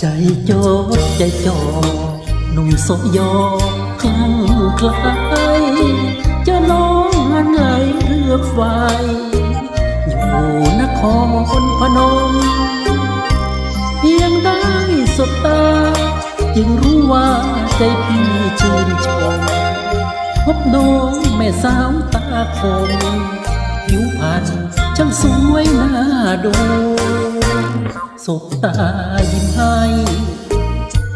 โจจดใจจอหนุ่มโสยอคลั่งคล้ายจะน้องงานไหลเรือกไฟอยู่นครพนม เพียงได้สบตา จึงรู้ว่าใจพี่ชื่นชมพบน้องแม่สาวตาคมผิวพรรณช่างสวยน่าดู บตายิ้มให้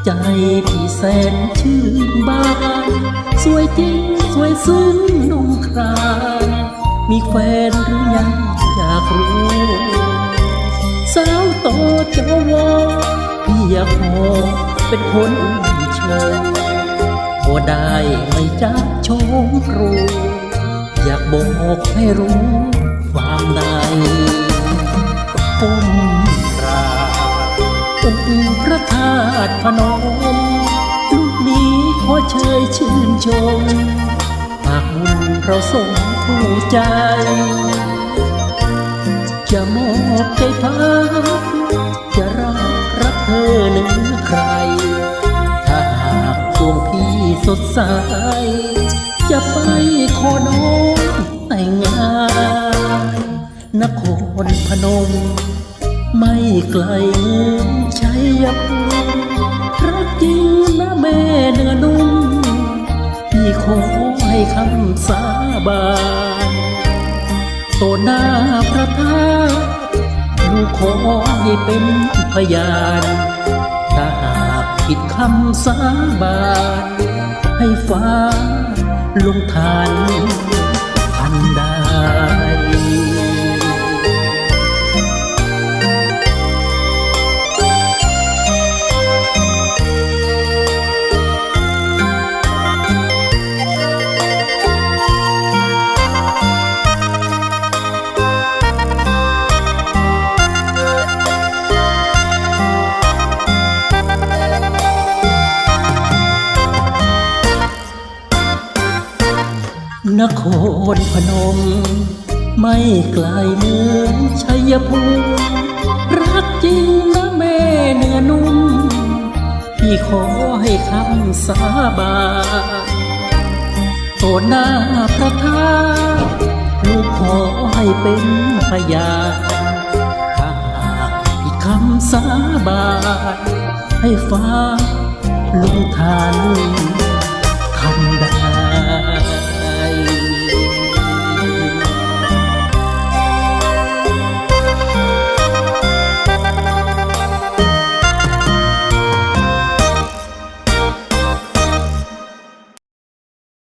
ใจพี่แสนชื่นบาน สวยจริงสวยซึ้งนุ่มครานมีแฟนหรือยังอยากรู้ สาวโตเจ้าวอพี่อยากขอเป็นคนชมพอได้ไม่จักโชมครูอยากบอกให้รู้ความใน ตุพนมลูกนี้ขอเชยชื่นชมปากบุญเราส่งผู้ใจ จะมอบใจพักจะรักรักเธอเหนือใคร ถ้าหากดวงพี่สดใส จะไปขอน้องแต่งงานนครพนม ไม่ไกลเมืองชัยภูมิรักจริงนะ แม่เนื้อนุ่มพี่ขอให้คำสาบานต่อหน้าพระธาตุลูกขอให้เป็นพยานถ้าหากผิดคำสาบาน ให้ฟ้าลงทาน นครพนม ไม่ไกลเมืองชัยภูมิรักจริงนะแม่เนื้อนุ่ม พี่ขอให้คำสาบานโตหน้าพระธาตุลูกขอให้เป็นพยานถ้าหากผิดคำสาบานให้ฟ้าลงทาน